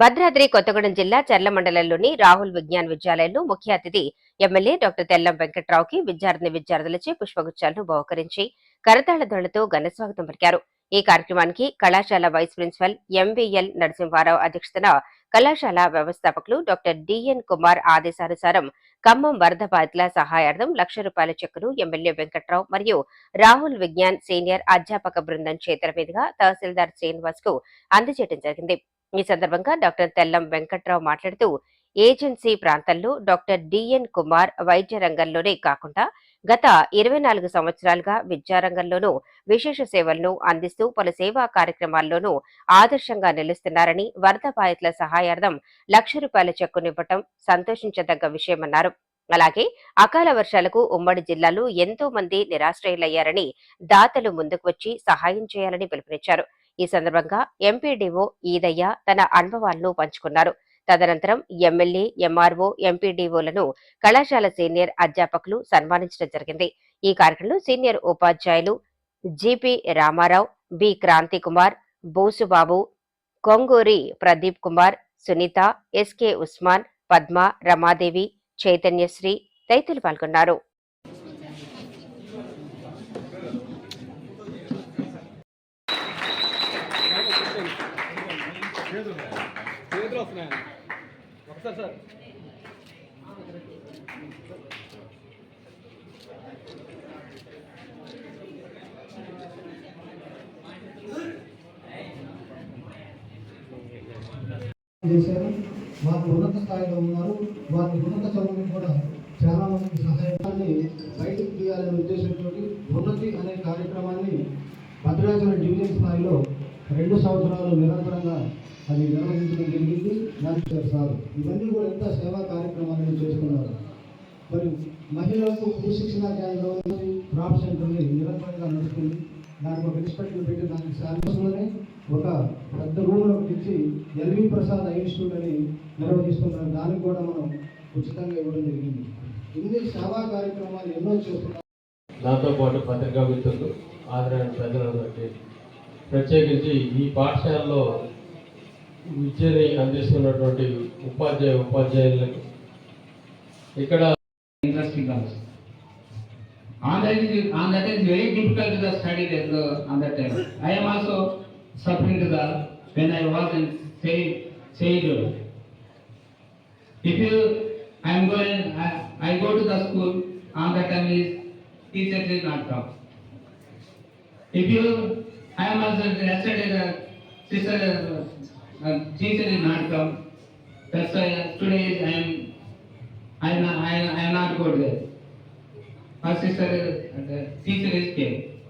భద్రాద్రి కొత్తగూడెం జిల్లా చర్ల మండలంలోని రాహుల్ విజ్ఞాన్ విద్యాలయంలో ముఖ్య అతిథి ఎమ్మెల్యే డాక్టర్ తెల్లం వెంకట్రావుకి విద్యార్థిని విద్యార్థులచే పుష్పగుచ్చాలను బహుకరించి కరతాళ ధ్వనులతో ఘనస్వాగతం పలికారు. ఈ కార్యక్రమానికి కళాశాల వైస్ ప్రిన్సిపల్ ఎంవీఎల్ నరసింహారావు అధ్యక్షతన కళాశాల వ్యవస్థాపకులు డాక్టర్ డిఎన్ కుమార్ ఆదేశానుసారం ఖమ్మం వరద బాధితుల సహాయార్థం లక్ష రూపాయల చెక్కును ఎమ్మెల్యే వెంకట్రావు మరియు రాహుల్ విజ్ఞాన్ సీనియర్ అధ్యాపక బృందం చేతుల మీదుగా తహసీల్దార్ శ్రీనివాస్కు అందజేయడం జరిగింది. ఈ సందర్భంగా డాక్టర్ తెల్లం వెంకట్రావు మాట్లాడుతూ ఏజెన్సీ ప్రాంతంలో డాక్టర్ డిఎన్ కుమార్ వైద్య రంగంలోనే కాకుండా గత ఇరవై నాలుగు సంవత్సరాలుగా విద్యారంగంలోనూ విశేష సేవలను అందిస్తూ పలు సేవా కార్యక్రమాల్లోనూ ఆదర్శంగా నిలుస్తున్నారని వరద బాధితుల సహాయార్థం లక్ష రూపాయల చెక్కునివ్వటం సంతోషించదగ్గ విషయమన్నారు. అలాగే అకాల వర్షాలకు ఉమ్మడి జిల్లాలో ఎంతో మంది నిరాశ్రయులయ్యారని దాతలు ముందుకు వచ్చి సహాయం చేయాలని పిలుపునిచ్చారు. ఈ సందర్భంగా ఎంపీడీఓ ఈదయ్య తన అనుభవాలను పంచుకున్నారు. తదనంతరం ఎమ్మెల్యే ఎంఆర్ఓ ఎంపీడీఓలను కళాశాల సీనియర్ అధ్యాపకులు సన్మానించడం జరిగింది. ఈ కార్యక్రమంలో సీనియర్ ఉపాధ్యాయులు GP Ramarao B Kranthi Kumar Bosubabu Konguri Pradeep Kumar Sunitha SK Usman Padma Ramadevi Chaitanyasri తదితరులు పాల్గొన్నారు. చేతులు వస్తున్నాయి ఒకసారి సార్ చేశారు వారు ఉన్నత స్థాయిలో ఉన్నారు. వారి ఉన్నత చదువులు కూడా చాలా మందికి సహాయాన్ని బయటకు తీయాలనే ఉద్దేశంతో ఉన్నతి అనే కార్యక్రమాన్ని భద్రాచలం డివిజన్ స్థాయిలో రెండు సంవత్సరాలు నిరంతరంగా అది నిర్వహించడం జరిగింది నాగేశ్వర సార్. ఇవన్నీ కూడా ఎంత సేవా కార్యక్రమాలను చేసుకున్నారు. మరి మహిళలకు భూ శిక్షణ కేంద్రం క్రాప్ సెంటర్ని నిరంతరంగా నడుస్తుంది. దానికి ఒక ఇన్స్పెక్టర్ పెట్టి దానికి శాంతిలోనే ఒక పెద్ద రూమ్లో ఇచ్చి ఎల్వి ప్రసాద్ ఇన్స్టిట్యూట్ అని నిర్వహిస్తున్నారు. దానికి కూడా మనం ఉచితంగా ఇవ్వడం జరిగింది. ఇన్ని సేవా కార్యక్రమాలు ఎన్నో చేస్తున్నారు. దాంతోపాటు పాటు పత్రికా మిత్రులు ఆదరణ ప్రజలందరికీ ప్రత్యేకించి ఈ పాఠశాలలో విద్యని అందిస్తున్నటువంటి ఉపాధ్యాయ ఉపాధ్యాయులకు. ఇక్కడ interesting Andhra Andhra time very study in Andhra time I'm also suffering the I was in I go to school Andhra time not come if I am also, yesterday the sister, uh, uh, teacher is not come. That's why uh, today I am I am I am, I am not good there. Her sister, uh, the teacher is came.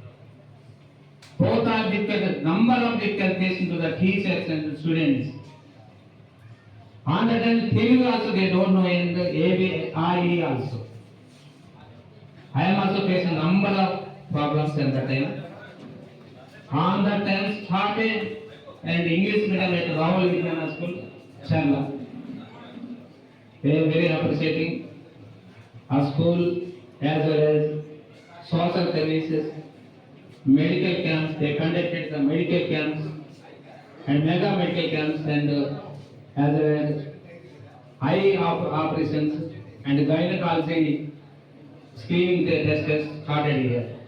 Both are difficult, number of difficulties to the teachers and the students. On the time, Telugu also they don't know in the A, B, I, E also. I am also facing number of problems at that time. On that time started and English medium at Rahul Vidyana School, Chennai. They are very appreciating our school as well as social services, medical camps. They conducted the medical camps and mega medical camps and uh, as well as eye op- operations and gynecology screening the tests started here.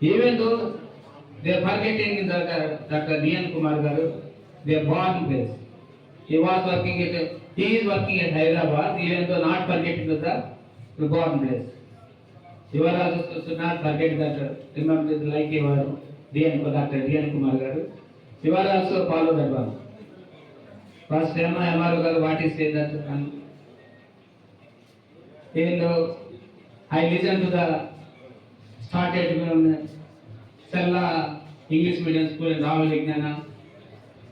Even though they are forgetting the Dr. Dian Kumar Garu, their born place. He was working at, he is working at Hyderabad, even though not forgetting the, the born place. You are also should not forget that, uh, remember this like you are, DN, Dr. DN Kumar Garu. You are also follow that one. First time, MR Garu, what is say that, and even though I listen to the, started Challa English medium school and Rawal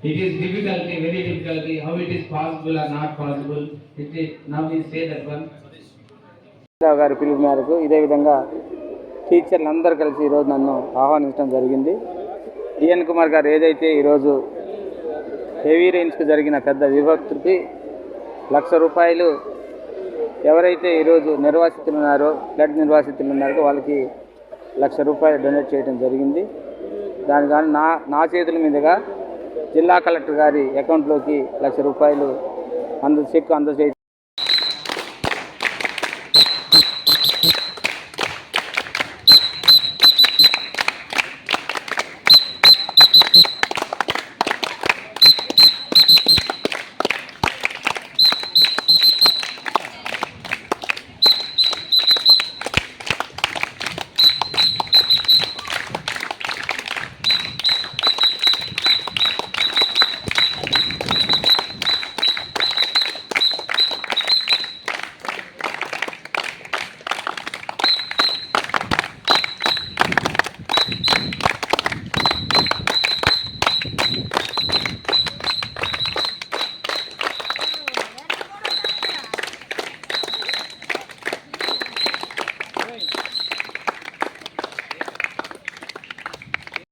it is difficulty very difficulty how it is possible or not possible it is now ఈ say that one పిలుపు మేరకు ఇదే విధంగా టీచర్లు అందరూ కలిసి ఈరోజు నన్ను ఆహ్వానించడం జరిగింది డిఎన్ కుమార్ గారు ఏదైతే ఈరోజు హెవీ రేంజ్కి జరిగిన పెద్ద విభక్తికి లక్ష రూపాయలు ఎవరైతే ఈరోజు నిర్వాసితులు ఉన్నారో బ్లడ్ నిర్వాసితులు ఉన్నారో వాళ్ళకి లక్ష రూపాయలు డొనేట్ చేయడం జరిగింది. దాని కానీ నా నా చేతుల మీదుగా జిల్లా కలెక్టర్ గారి అకౌంట్లోకి లక్ష రూపాయలు అంద చెక్ అందజేయ